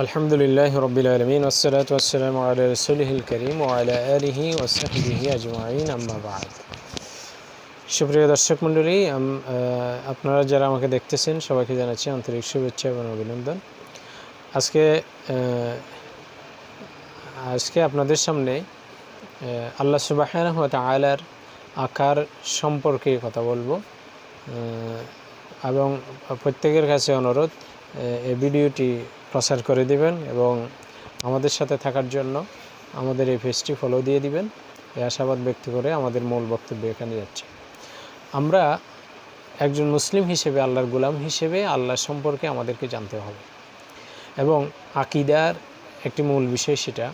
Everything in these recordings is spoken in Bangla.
আলহামদুলিল্লাহ রবিল আলমিন ওসলাত ওসালাম রসুলহিল করিম ওয়ালা আলিহি ওসাহিহি আজমাইন আম্মাবাদ সুপ্রিয় দর্শক মণ্ডলী আপনারা যারা আমাকে দেখতেছেন, সবাইকে জানাচ্ছি আন্তরিক শুভেচ্ছা এবং অভিনন্দন। আজকে আজকে আপনাদের সামনে আল্লাহ সুবাহান আয়লার আকার সম্পর্কে কথা বলব। এবং প্রত্যেকের কাছে অনুরোধ এই ভিডিওটি প্রচার করে দিবেন এবং আমাদের সাথে থাকার জন্য আমাদের এই পেজটি ফলো দিয়ে দিবেন। এই আশাবাদ ব্যক্ত করে আমাদের মূল বক্তব্য এখানে যাচ্ছে। আমরা একজন মুসলিম হিসেবে, আল্লাহর গোলাম হিসেবে আল্লাহ সম্পর্কে আমাদেরকে জানতে হবে। এবং আকিদার একটি মূল বিষয় সেটা,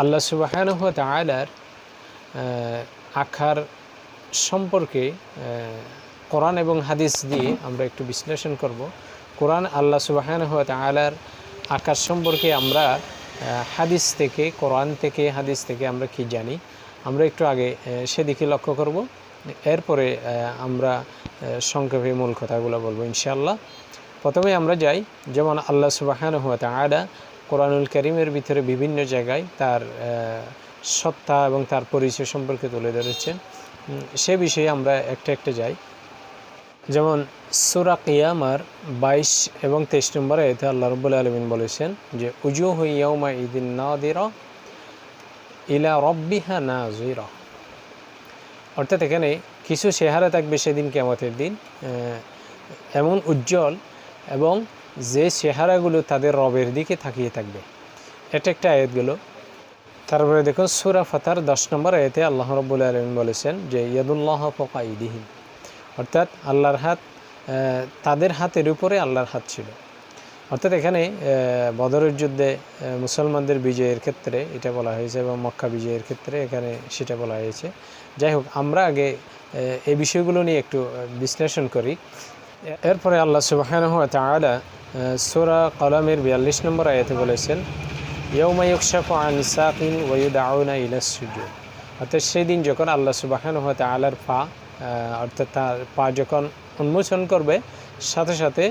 আল্লাহ সুবাহানহ আয়লার আখার সম্পর্কে কোরআন এবং হাদিস দিয়ে আমরা একটু বিশ্লেষণ করব। কোরআন আল্লাহ সুবাহানহ তালার আকার সম্পর্কে আমরা হাদিস থেকে, কোরআন থেকে, হাদিস থেকে আমরা কি জানি? আমরা একটু আগে সেদিকে লক্ষ্য করব। এরপরে আমরা সংক্ষেপে মূল কথাগুলো বলব ইনশাআল্লাহ। প্রথমে আমরা যাই, যেমন আল্লাহ সুবাহান হুয়া তাআলা কোরআনুল করিমের ভিতরে বিভিন্ন জায়গায় তার সত্তা এবং তার পরিচয় সম্পর্কে তুলে ধরেছেন। সে বিষয়ে আমরা একটা একটা যাই। যেমন সুরা কিয়ামার বাইশ এবং তেইশ নম্বরে এতে আল্লাহ রব্বুল আলমিন বলেছেন যে উজু হইয়াউমা ইদিন নাদির ইলা রব্বিহা না অর্থাৎ এখানে কিছু চেহারা থাকবে সেদিন কেমতের দিন এমন উজ্জ্বল এবং যে চেহারাগুলো তাদের রবের দিকে তাকিয়ে থাকবে। এটা একটা আয়াতগুলো তারপরে দেখুন সুরা ফাতার দশ নম্বর আয়াতে আল্লাহ রব্বুল আলমিন বলেছেন যে, ইয়াদুল্লাহ ফকা ইদিহীন অর্থাৎ আল্লাহর হাত তাদের হাতের উপরে আল্লাহর হাত ছিল। অর্থাৎ এখানে বদরের যুদ্ধে মুসলমানদের বিজয়ের ক্ষেত্রে এটা বলা হয়েছে এবং মক্কা বিজয়ের ক্ষেত্রে এখানে সেটা বলা হয়েছে। যাই হোক, আমরা আগে এই বিষয়গুলো নিয়ে একটু বিশ্লেষণ করি। এরপরে আল্লাহ সুবাহানহ তালা সোরা কলামের বিয়াল্লিশ নম্বর আয়াতে বলেছেন ইয়ৌমায়ুকশাফ আন সাকিন ওয়ুদ আউনা ইলাস সুজুদ। অর্থাৎ সেই দিন যখন আল্লাহ সুবাহানহ তালার পা অর্থাৎ তার পা যখন উন্মোচন করবে, সাথে সাথে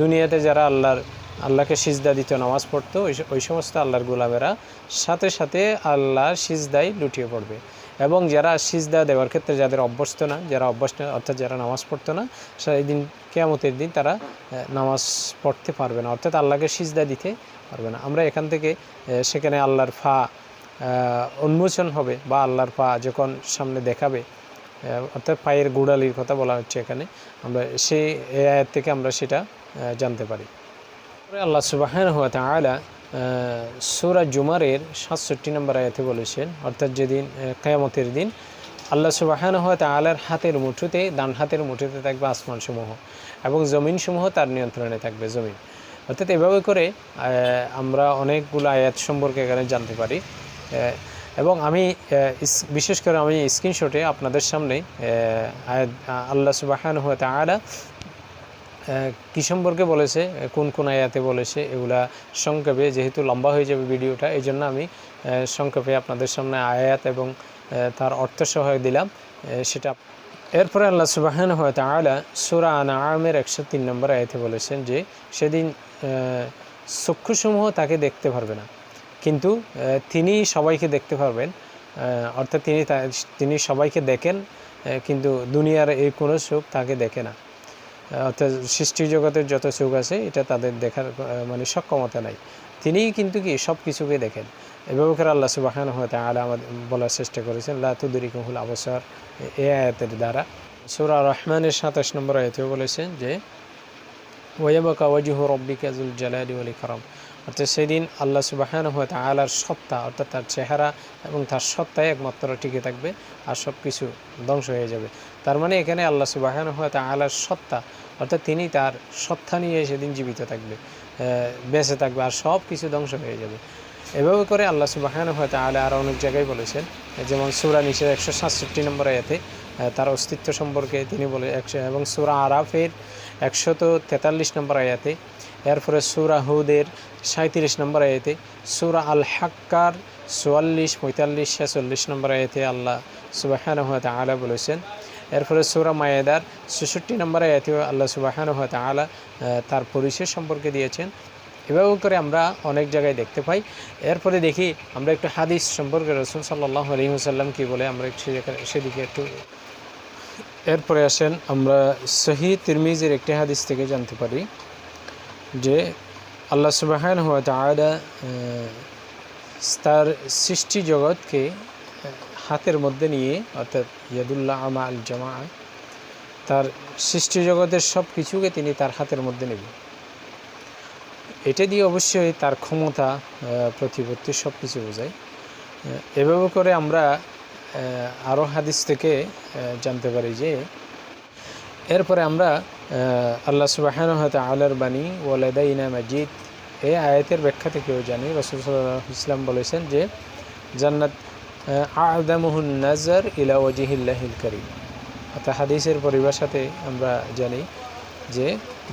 দুনিয়াতে যারা আল্লাহর, আল্লাহকে সিজদা দিত নামাজ পড়তো, ওই সমস্ত আল্লাহর গোলামেরা সাথে সাথে আল্লাহর সিজদায় লুটিয়ে পড়বে। এবং যারা সিজদা দেওয়ার ক্ষেত্রে যাদের অভ্যস্ত না, যারা অভ্যস্ত, অর্থাৎ যারা নামাজ পড়তো না, সেই দিন, কেয়ামতের দিন তারা নামাজ পড়তে পারবে না, অর্থাৎ আল্লাহকে সিজদা দিতে পারবে না। আমরা এখান থেকে সেখানে আল্লাহর ফা উন্মোচন হবে বা আল্লাহর পা যখন সামনে দেখাবে অর্থাৎ পায়ের গোড়ালির কথা বলা হচ্ছে এখানে। আমরা সেই আয়াত থেকে আমরা সেটা জানতে পারি। আল্লাহ সুবাহান হুয়া তালা সুরা জুমারের সাতষট্টি নম্বর আয়াতে বলেছেন, অর্থাৎ যেদিন কেয়ামতের দিন আল্লাহ সুবাহান হুয়া তালার হাতের মুঠোতে, ডান হাতের মুঠোতে থাকবে আসমানসমূহ এবং জমিনসমূহ তার নিয়ন্ত্রণে থাকবে জমিন। অর্থাৎ এভাবে করে আমরা অনেকগুলো আয়াত সম্পর্কে এখানে জানতে পারি। এবং আমি বিশেষ করে আমি স্ক্রিনশটে আপনাদের সামনে আল্লাহ সুবাহান হুয়া তালা কী সম্পর্কে বলেছে কোন কোন আয়াতে বলেছে, এগুলা সংক্ষেপে, যেহেতু লম্বা হয়ে যাবে ভিডিওটা এই জন্য আমি সংক্ষেপে আপনাদের সামনে আয়াত এবং তার অর্থ সহ দিলাম সেটা এরপরে আল্লাহ সুবাহান হয় তালা সুরা আনা আমের একশো তিন নম্বর আয়াতে বলেছেন যে, সেদিন চক্ষুসমূহ তাকে দেখতে পারবে না। কিন্তু তিনি সবাইকে দেখতে পারবেন। অর্থাৎ তিনি তিনি সবাইকে দেখেন কিন্তু দুনিয়ার এই কোনো সুখ তাকে দেখে না। অর্থাৎ সৃষ্টি জগতের যত সুখ আছে, এটা তাদের দেখার মানে সক্ষমতা নাই। তিনি কিন্তু কি সব কিছুকে দেখেন। এভাবে করে আল্লাহ সুবাহান হতে আলা আমাদের বলার চেষ্টা করেছেন লাতুদুরিকুল আবসর এ আয়াতের দ্বারা। সুরা রহমানের সাতাশ নম্বর আয়াতেও বলেছেন যে ওয়াবাকা ওয়াজিহ রব্বিকাজুল জালালি ওয়াল ইকরাম অর্থাৎ সেদিন আল্লাহ সুবাহান হতে আলার সত্তা অর্থাৎ তার চেহারা এবং তার সত্তায় একমাত্র টিকে থাকবে আর সব কিছু ধ্বংস হয়ে যাবে। তার মানে এখানে আল্লাহ সুবাহান হতে আলার সত্তা অর্থাৎ তিনি তার সত্তা নিয়ে সেদিন জীবিত থাকবে বেঁচে থাকবে আর সব কিছু ধ্বংস হয়ে যাবে। এভাবে করে আল্লাহ সুবাহান হতে আলা আর অনেক জায়গায় বলেছেন যেমন সুরা নিচের একশো সাতষট্টি নম্বর আহ, তার অস্তিত্ব সম্পর্কে তিনি বলে একশো এবং সুরা আরাফের একশত তেতাল্লিশ নম্বর আয়াতে এরপরে সুরা হুদের সাঁত্রিশ নম্বর আয়াতে সুরা আল হাক্কার চুয়াল্লিশ, পঁয়তাল্লিশ, ছেচল্লিশ নম্বর আয়াতে আল্লাহ সুবাহান হতে আলা বলেছেন। এরপরে সুরা মায়েদার ছেষট্টি নম্বর আয়াতেও আল্লাহ সুবাহান হতে আলা তার পরিচয় সম্পর্কে দিয়েছেন। এভাবে করে আমরা অনেক জায়গায় দেখতে পাই। এরপরে দেখি আমরা একটু হাদিস সম্পর্কে রসুল সাল্লাহ আলহিমসাল্লাম কী বলে, আমরা একটু সেদিকে- একটু এরপরে আসেন আমরা সহি তিরমিজের একটি হাদিস থেকে জানতে পারি। যে আল্লাহ সুবাহান হওয়া তাআলা আহ, তার সৃষ্টি জগৎকে হাতের মধ্যে নিয়ে অর্থাৎ ইয়াদুল্লাহ আমা আল জামা তার সৃষ্টি জগতের সব কিছুকে তিনি তার হাতের মধ্যে নেবেন। এটা দিয়ে অবশ্যই তার ক্ষমতা প্রতিপত্তি সব কিছু বোঝায় এভাবে করে আমরা আরও হাদিস থেকে জানতে পারি যে এরপরে আমরা আল্লাহ সুবাহান হয়তো আলার বাণী, ওয়ালাদাইনা মাজিদ। এই আয়াতের ব্যাখ্যা থেকেও জানি, রসুল ইসলাম বলেছেন যে, জান্নাত আদামুহুন নাজার ইলা ওয়াজিহিল্লাহিল করিম অর্থাৎ হাদিসের পরিভাষাতে আমরা জানি যে,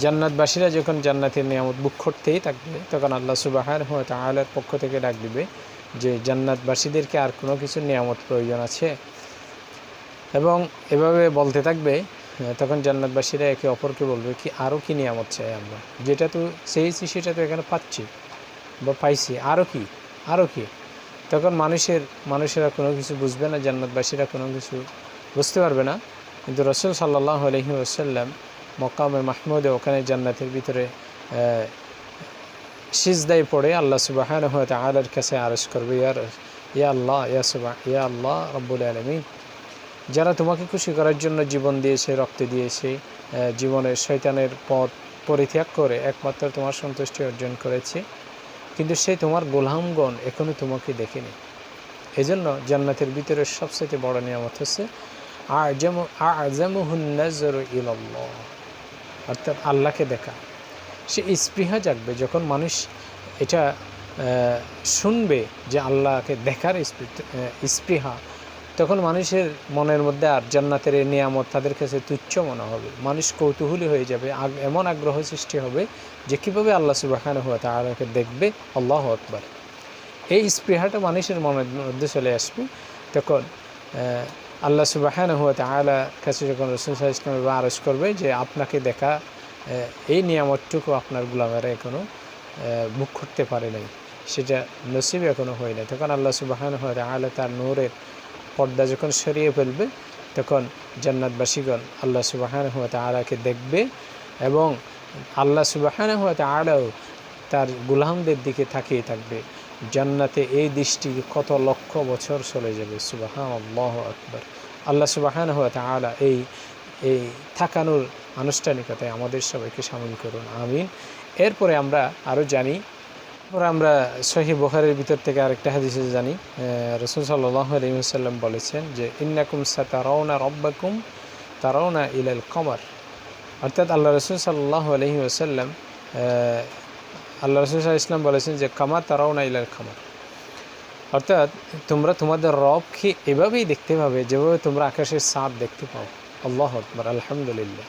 জান্নাতবাসীরা যখন জান্নাতের নিয়ামত বুক করতেই থাকবে, তখন আল্লাহ সুবাহান হয়তো আলার পক্ষ থেকে ডাক দিবে যে, জান্নাতবাসীদেরকে আর কোনো কিছু নিয়ামত প্রয়োজন আছে। এবং এভাবে বলতে থাকবে তখন জান্নাতবাসীরা একে অপরকে বলবে কি আরও কি নিয়ামত চাই আমরা? যেটা তো চেয়েছি সেটা তো এখানে পাচ্ছি বা পাইছি। আরও কি? আরও কি? তখন মানুষের মানুষেরা কোনো কিছু বুঝবে না জান্নাতবাসীরা কোনো কিছু বুঝতে পারবে না। কিন্তু রসুল সাল্লাহ আলহি আসাল্লাম মকামে মাহমুদে ওখানে জান্নাতের ভিতরে আহ, সিজদায় পড়ে আল্লাহ সুবাহান হয়তো আলার কাছে আরস করবে ইয়ার ইয়া আল্লাহ ইয়া সুবাহ ইয়া আল্লাহ রব্বুল আলমিন। যারা তোমাকে খুশি করার জন্য জীবন দিয়েছে, রক্ত দিয়েছে জীবনের শৈতানের পথ পরিত্যাগ করে একমাত্র তোমার সন্তুষ্টি অর্জন করেছে, কিন্তু সে তোমার গোলামগণ এখনও তোমাকে দেখেনি। এজন্য জান্নাতের ভিতরে সবচেয়ে বড় নিয়ামত হচ্ছে অর্থাৎ আল্লাহকে দেখা। সে স্পৃহা জাগবে যখন মানুষ এটা শুনবে যে আল্লাহকে দেখার স্পৃ- স্পৃহা তখন মানুষের মনের মধ্যে আর জান্নাতের এই নিয়ামত তাদের কাছে তুচ্ছ মনে হবে। মানুষ কৌতূহলী হয়ে যাবে এমন আগ্রহ সৃষ্টি হবে যে কীভাবে আল্লাহ সুবাহান হুয়া তাআলাকে দেখবে, আল্লাহ আকবার। এই স্পৃহাটা মানুষের মনের মধ্যে চলে আসবে। তখন আল্লাহ সুবাহান হুয়া তাআলা কাছে যখন রসুল সাহা ইসলামের আরজ করবে যে আপনাকে দেখা এই নিয়ামতটুকু আপনার গুলামেরা এখনও মুখ করতে পারে নাই, সেটা নসিব এখনও হয় নাই। তখন আল্লাহ সুবাহান হুয়া তাআলা তার নূরের পর্দা যখন সরিয়ে ফেলবে, তখন জান্নাতবাসীগণ আল্লাহ সুবাহান হুয়া তাআলাকে দেখবে এবং আল্লাহ সুবাহান হুয়া তাআলাও তার গুলামদের দিকে তাকিয়ে থাকবে। জান্নাতে এই দৃষ্টি কত লক্ষ বছর চলে যাবে? সুবাহান আল্লাহ আকবর। আল্লাহ সুবাহান হুয়া তাআলা এই এই থাকানোর আনুষ্ঠানিকতায় আমাদের সবাইকে সামিল করুন। আমিন। এরপরে আমরা আরও জানি তারপরে আমরা সহি বুখারের ভিতর থেকে আরেকটা হাদিসে জানি রসুল সাল্লাহ বলেছেন যে, ইন্নাকুম সাতারৌনা রব্বাকুম তারাউনা ইলাল কমর। অর্থাৎ আল্লাহ রসুল সাল্লাহ আলহি আসাল্লাম আল্লাহ রসুল ইসলাম বলেছেন যে, কামা তারাউনা ইলাল কমর। অর্থাৎ তোমরা তোমাদের রবকে এভাবেই দেখতে পাবে যেভাবে তোমরা আকাশের সাঁত দেখতে পাও। আল্লাহ আকবর, আলহামদুলিল্লাহ।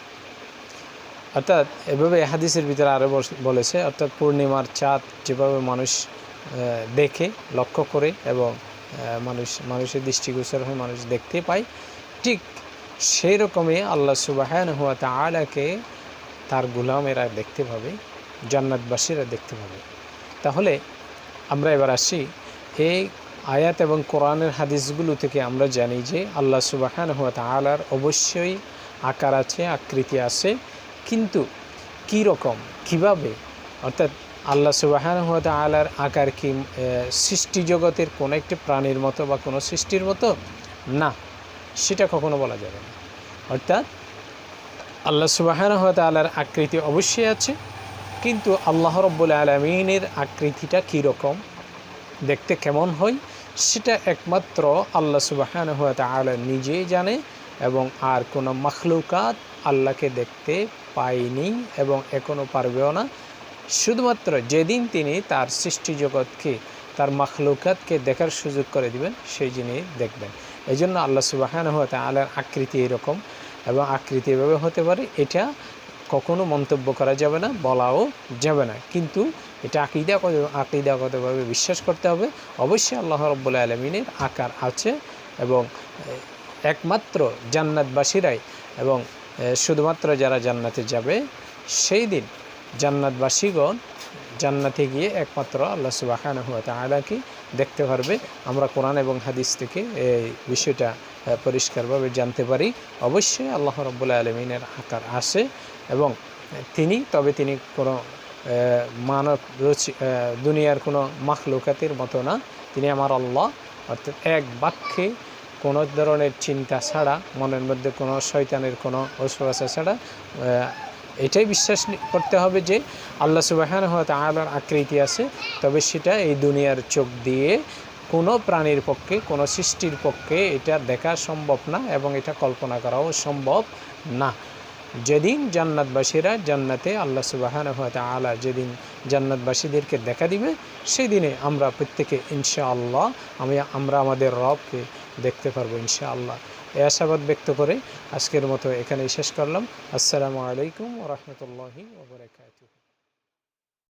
অর্থাৎ এভাবে হাদিসের ভিতরে আরও বলেছে, অর্থাৎ পূর্ণিমার চাঁদ যেভাবে মানুষ দেখে, লক্ষ্য করে এবং মানুষ, মানুষের দৃষ্টিগোচর হয়ে মানুষ দেখতে পায়, ঠিক সেই রকমই আল্লাহ সুবাহান হুয়া তাআলাকে তার গুলামেরা দেখতে পাবে, জান্নাতবাসীরা দেখতে পাবে। তাহলে আমরা এবার আসি, এই আয়াত এবং কোরআনের হাদিসগুলো থেকে আমরা জানি যে আল্লাহ সুবাহান হুয়া তাআলার অবশ্যই আকার আছে, আকৃতি আছে কিন্তু কী রকম? কীভাবে? অর্থাৎ আল্লাহ সুবাহান হুয়া তাআলার আকার কি সৃষ্টি জগতের কোনো একটি প্রাণীর মতো বা কোনো সৃষ্টির মতো? না, সেটা কখনো বলা যাবে না। অর্থাৎ আল্লাহ সুবাহান হুয়া তাআলার আকৃতি অবশ্যই আছে, কিন্তু আল্লাহ রব্বুল আলমিনের আকৃতিটা কীরকম দেখতে কেমন হয়? সেটা একমাত্র আল্লাহ সুবাহান হুয়া তাআলা নিজেই জানে এবং আর কোনো মখলুকাত আল্লাহকে দেখতে পায়নি এবং এখনও পারবেও না। শুধুমাত্র যেদিন তিনি তার সৃষ্টি জগৎকে, তার মখলুকাতকে দেখার সুযোগ করে দিবেন, সেই জিনিস দেখবেন। এই জন্য আল্লাহ সুবাহান হতে তাআলার আকৃতি এরকম এবং আকৃতি এভাবে হতে পারে, এটা কখনো মন্তব্য করা যাবে না, বলাও যাবে না। কিন্তু এটা আকিদা আকিদাগতভাবে বিশ্বাস করতে হবে। অবশ্যই আল্লাহ রব্বুল আলমিনের আকার আছে এবং একমাত্র জান্নাতবাসীরাই এবং শুধুমাত্র যারা জান্নাতে যাবে, সেই দিন জান্নাতবাসীগণ জান্নাতে গিয়ে একমাত্র আল্লাহ সুবাহান হুয়া তালাকে দেখতে পারবে। আমরা কোরআন এবং হাদিস থেকে এই বিষয়টা পরিষ্কারভাবে জানতে পারি। অবশ্যই আল্লাহ রব্বুল্লাহ আলমিনের আকার আসে এবং তিনি, তবে তিনি কোনো মানব রচি দুনিয়ার কোনো মাখলুকাতের মতো না। তিনি আমার আল্লাহ, অর্থাৎ এক বাক্যে কোনো ধরনের চিন্তা ছাড়া, মনের মধ্যে কোনো শয়তানের কোনো অসুবাসা ছাড়া এটাই বিশ্বাস করতে হবে যে আল্লাহ সুবাহান হয়তো আলার আকৃতি আছে, তবে সেটা এই দুনিয়ার চোখ দিয়ে কোনো প্রাণীর পক্ষে, কোনো সৃষ্টির পক্ষে এটা দেখা সম্ভব না এবং এটা কল্পনা করাও সম্ভব না। যেদিন জান্নাতবাসীরা জান্নাতে আল্লাহ সুবাহান আলা যেদিন জান্নাতবাসীদেরকে দেখা দিবে সেই দিনে আমরা প্রত্যেকে ইনশাআল্লাহ, আমি আমরা আমাদের রবকে দেখতে পারব, ইনশাআল্লাহ। এ আশাবাদ ব্যক্ত করে আজকের মতো এখানেই শেষ করলাম। আসসালামু আলাইকুম রহমতুল্লাহি ওবরাকাত